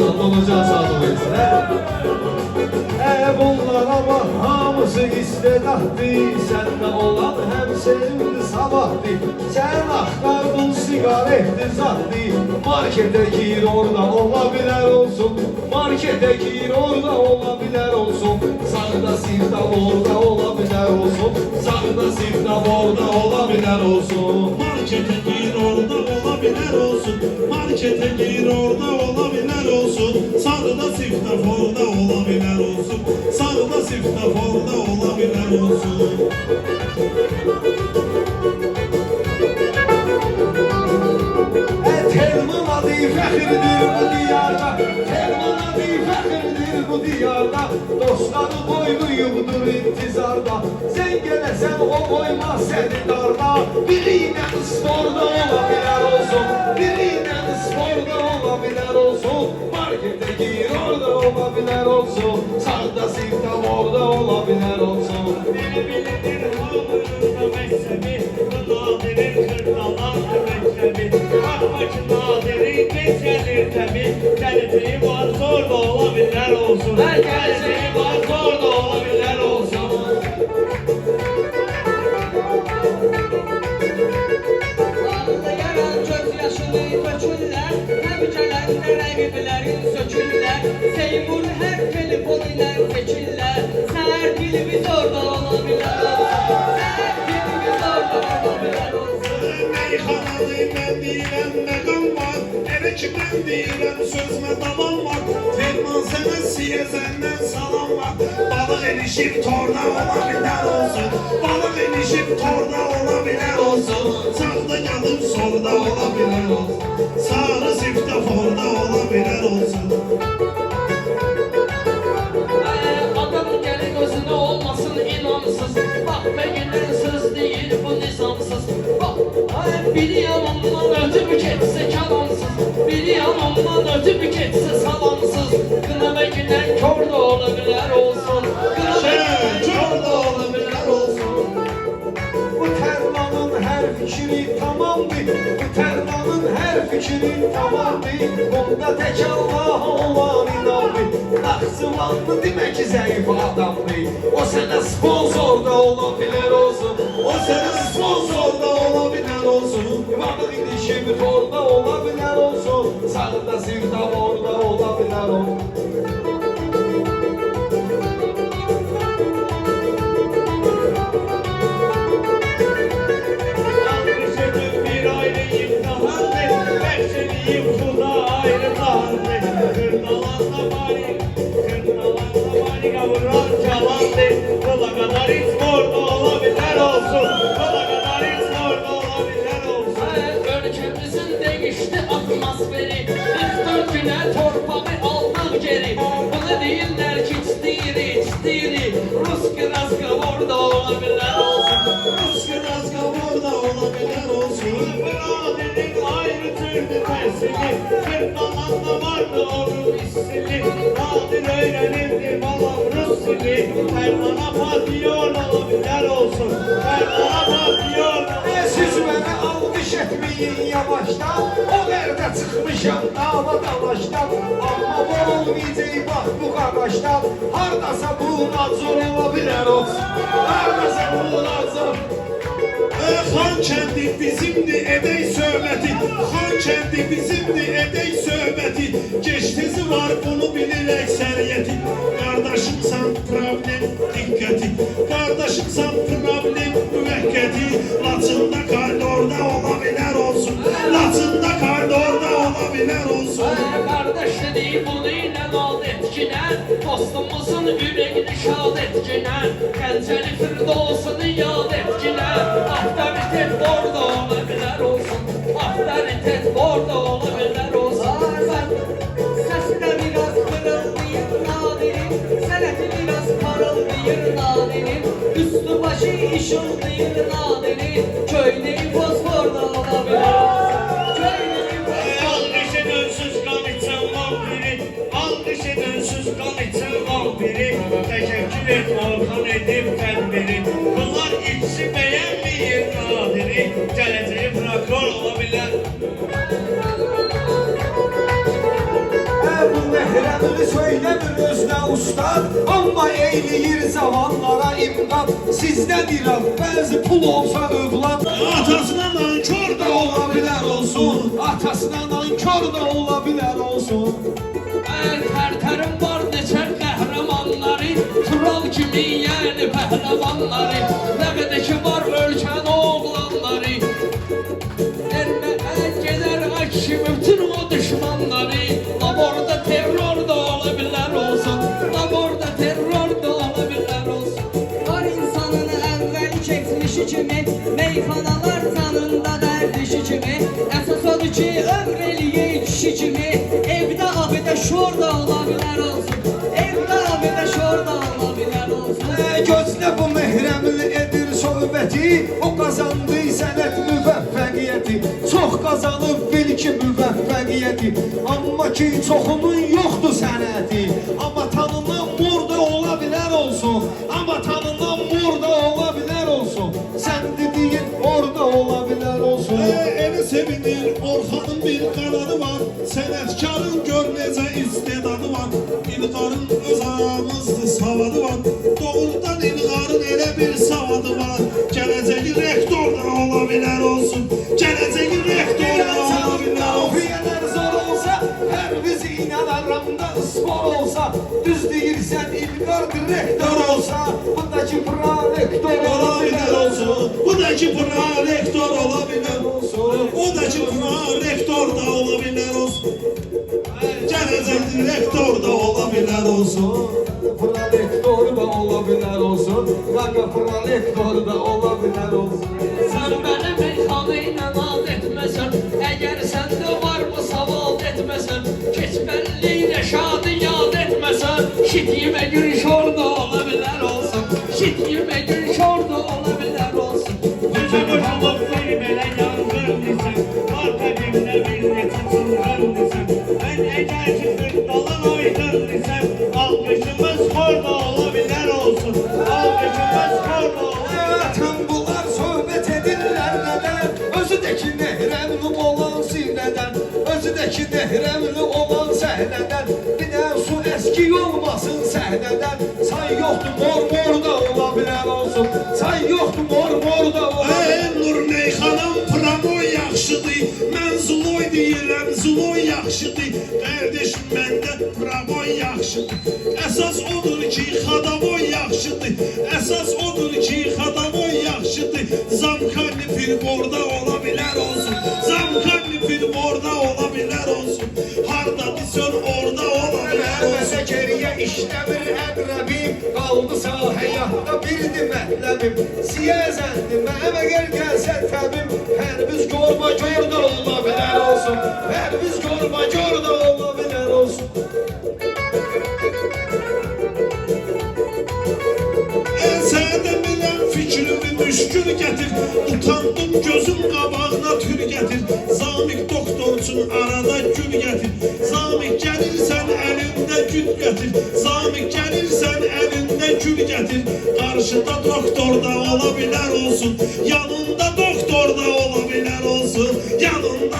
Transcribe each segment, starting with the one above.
Olacağız sağlamayız. E bunlara bak hamısı istedahtı Sende olan hem sevimli sabahtı Sen aktardın sigaretti zattı Markete gir orada olabilir olsun Markete gir orada olabilir olsun Sağda siftah orada olabilir olsun Sağda siftah orada olabilir olsun. Markete gir orada olabilir olsun. Markete gir orada olabilir olsun. Sağda siftah orada olabilir olsun. Sağda siftah orada olabilir olsun. Telman adı fəxirdir bu diyarda. Telman adı fəxirdir bu diyarda. Dostları boyluyubdur intizarda. Sen gələsən o qoymaz səni darda Biri Mən deyirəm sözmə davam var Ferman sənə siyəzəndən salam var Balıq enişib torda ola bilər olsun. Balıq enişib torda ola bilər olsun. Sağda yanıb solda ola bilər olsun. Sarı siftaforda ola bilər olsun tamamdır Bunda tek Allah'a olan inandır Nakzıvanlı demek ki zayıf adamdır O sana sponsor da olabilir olsun O sana sponsor da olabilir olsun Varlık ilişimi orada olabilir olsun Sağda sırda orada olabilir olsun Güne torpağı aldık geri. Bunu değiller ki istiri istiri Rus kıraska orada olabilir olsun. Rus kırazga burada olabilir olsun. Biraderin ayrı türlü tersini Kırdalanla vardı onun ismi Nadir öğrenildi balam Rus dili Fermana patıyor olabilir olsun. Fermana patıyor E, Siz beni alkış etmeyin yavaştan. O nerede çıkmışam dava dalaştan. Amma bu olmayacak bak bu kardeşten. Hardasa bu nazır olabilir olsun Hardasa bu nazır Xan kəndi bizimdi edək söhbəti Xan kəndi bizimdi edək söhbəti Geçtizi var bunu bilir Dostumuzun yüreğini şad etkiner Genceli firdosunu yad etkiner Ahtariten orada olabilir olsun. Ahtariten orada olabilir olsun. Sesine biraz kırıldıyım nadirin Seneti biraz parıldıyım nadirin Üstü başı işıldıyım nadirin Köyleri fosforda olabilir. Köyleri Et Volkan edip tedbiri Bunlar içi beğenmeyin nadiri Geleceği bırakır olabilir. Bu mehremini söylemir özünə ustad. Amma eyləyir zavallara imdad Sizdə deyirəm, bəzi pul olsa övlad Atasına nankör da da ola bilər olsun. Atasına nankör da ola bilər olsun. Əl tərtərim yəni pəhləvanları Nə qədər ki var ölkən oğlanları. Ermənə gedər akşi bütün o düşmanları. Laborda terror da ola bilər olsun Laborda terror da ola bilər olsun. Var insanın əvvəl keçmişi kimi Meyxanalar canında dərdişi kimi Əsas odur ki ömr eləyək kişi kimi Evdə abidə şor da edir söhbəti O qazandı sənət müvəffəqiyyəti. Çox qazanıb bil ki müvəffəqiyyəti. Amma ki çoxunun yoxdur sənəti. Amma tanınan burada ola bilər olsun. Amma tanınan burada ola bilər olsun. Sən dediyin orada ola bilər olsun. Eli sevinir Orhan'ın bir kanadı var. Sənətkarın gör necə istedadı var İlqarın inanaramda spor olsa Düz deyirsən İlqar direktor olsa Bundakı prorektor Ola bilər olsun. Bu da ki bura rektor ola bilər olsun. O da ki bura rektor da ola bilər olsun. Gələcək rektor da ola bilər olsun. Prorektor da ola bilər olsun. Qaqa prorektor da ola bilər olsun bir neçə çılğın desem Mən əgər çıxır dalan oydum desem Alqışımız xorda ola bilər olsun Alqışımız xorda ola Vətən bunlar söhbət edirlər nədən Özü də ki nehrəmli olan sinədən Özü də ki nehrəmli olan səhnədən Bir də su əski olmasın səhnədən Say yoxdur mor mor da ola bilər olsun. Say mor mor Zuloy yaxşıdır Qardaşım məndə pramoy yaxşıdır Əsas odur ki xadamoy yaxşıdır Əsas odur ki xadamoy yaxşıdır Zamkanlı bir borda ola bilər olsun Zamkanlı bir borda ola bilər olsun. Harda disən orada ola bilər olsun. geriyə işləmir əqrəbim Qaldısa həyatda birdi mətləbim Siyəzəndim olsun. Hər biz gorba gör da ola bilər olsun. En sənə bilən fikrimi müşkül gətir Utandım gözüm qabağına tür gətir Zamik doktorçun arada gül gətir Zamik gəlirsən əlində gül gətir Zamik gəlirsən əlində gül gətir Qarşıda doktor da ola bilər olsun. Yanında doktor da ola bilər olsun. Yanında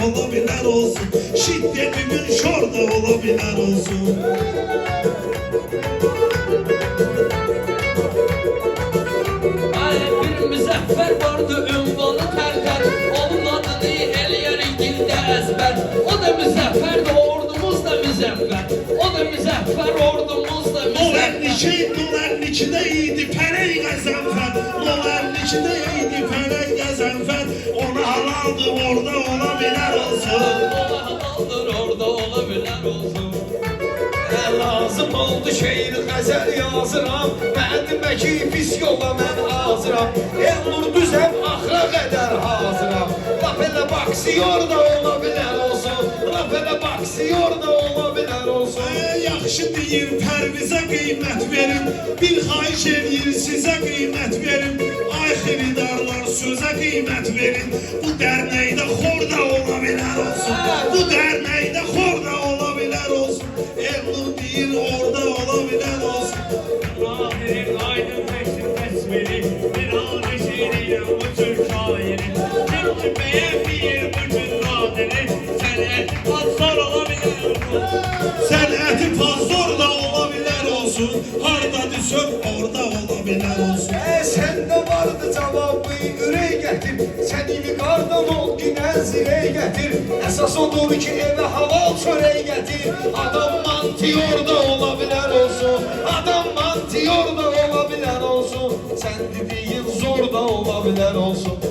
doktor da ola bilər olsun. Şiddetimin şor da ola bilər olsun. Ay bir müzəffər vardı ünvanı Halaldı orada ola bilər olsun. Halaldır orada ola bilər olsun. Nə lazım oldu şeir qəzəl yazıram Mənim ki pis yola mən hazıram Elnur düzəm axıra qədər hazıram Lap elə baksiyor da ola olsun. Lap elə baksiyor da ola Deyir pərvizə qiymət verin. Bir xahiş eləyir sizə qiymət verin. Ay xiridarlar sözə qiymət verin. Bu dərnəkdə xorda ola bilər olsun. Bu dərnəkdə xorda ola bilər olsun. Elnur deyir orada ola bilər olsun. Nadir'in aydın meşhur resmini Bir an şiiriyle bu Türk şairi. Kim ki beğenmeyir bu nadiri Sen et olabilir Sənəti pazor da ola bilər olsun. Harda düşüb orada ola bilər olsun. E sende vardı cevabı ürey getir. Senin kardan ol güne zirey getir. Esas odur ki eve hava çörey getir. Adam mantiyor da olabilir olsun. Adam mantiyor da olabilir olsun. Sen dediğin zor da olabilir olsun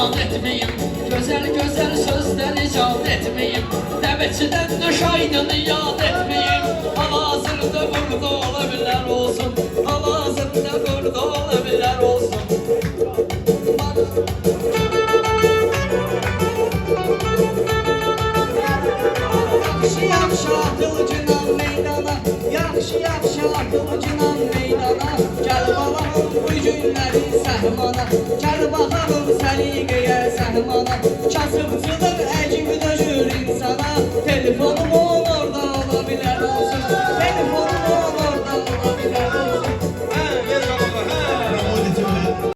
ilə ad etməyim Gözəl gözəl sözlər icad etməyim Dəvəçidən döşaydın yad etməyim Hal-hazırda burada ola bilər olsun Hal-hazırda burada ola bilər olsun. Yaxşı yaxşı atıl cinan